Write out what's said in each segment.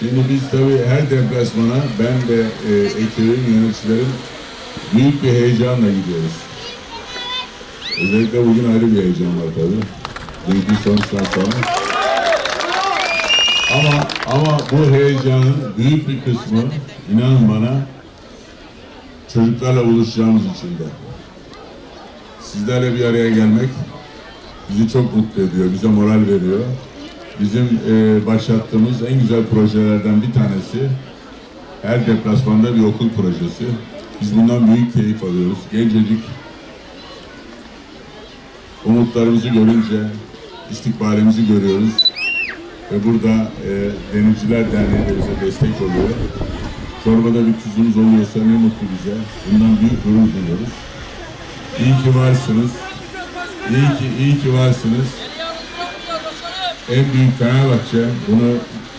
Şimdi biz tabii her deplasmana ben de e, ekibim, yöneticilerim büyük bir heyecanla gidiyoruz. Özellikle bugün ayrı bir heyecan var tabii. Dünkü sonuçtan sonra. Ama ama bu heyecanın büyük bir kısmı inanın bana çocuklarla buluşacağımız için de. Sizlerle bir araya gelmek bizi çok mutlu ediyor, bize moral veriyor. Bizim e, başlattığımız en güzel projelerden bir tanesi her deplasmanda bir okul projesi. Biz bundan büyük keyif alıyoruz. Gencecik umutlarımızı görünce istikbalimizi görüyoruz. Ve burada e, Denizciler Derneği de bize destek oluyor. Çorbada bir tuzumuz oluyorsa ne mutlu bize. Bundan büyük gurur duyuyoruz. İyi ki varsınız. İyi ki, iyi ki varsınız. En büyük Fenerbahçe. Bunu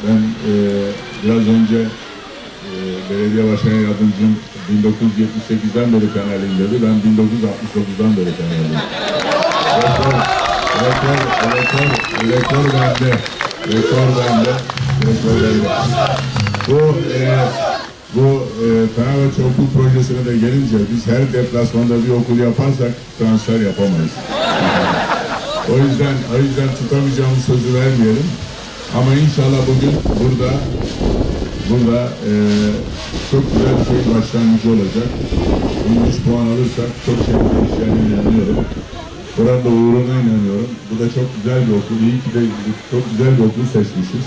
ben e, biraz önce e, belediye başkan yardımcım 1978'den beri Fenerliyim dedi. Ben 1969'dan beri Fenerliyim. Rekor, rekor, rekor, rekor bende. Rekor bende. Rekor bende. Bu, e, bu e, Fenerbahçe okul projesine de gelince biz her deplasmanda bir okul yaparsak transfer yapamayız. O yüzden o yüzden tutamayacağımız sözü vermeyelim. Ama inşallah bugün burada burada e, çok güzel bir şey başlangıcı olacak. Bunu 3 puan alırsak çok şey değişeceğine inanıyorum. Buranın da uğruna inanıyorum. Bu da çok güzel bir okul. İyi ki de çok güzel bir okul seçmişiz.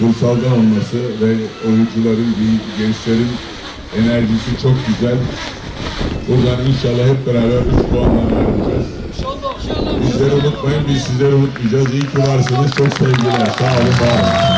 Bursal'dan olması ve oyuncuların, gençlerin enerjisi çok güzel. Buradan inşallah hep beraber 3 puanla ayrılacağız. Unutmayın, biz sizleri unutmayacağız. İyi ki varsınız. Çok sevgiler. Sağ olun, var olun.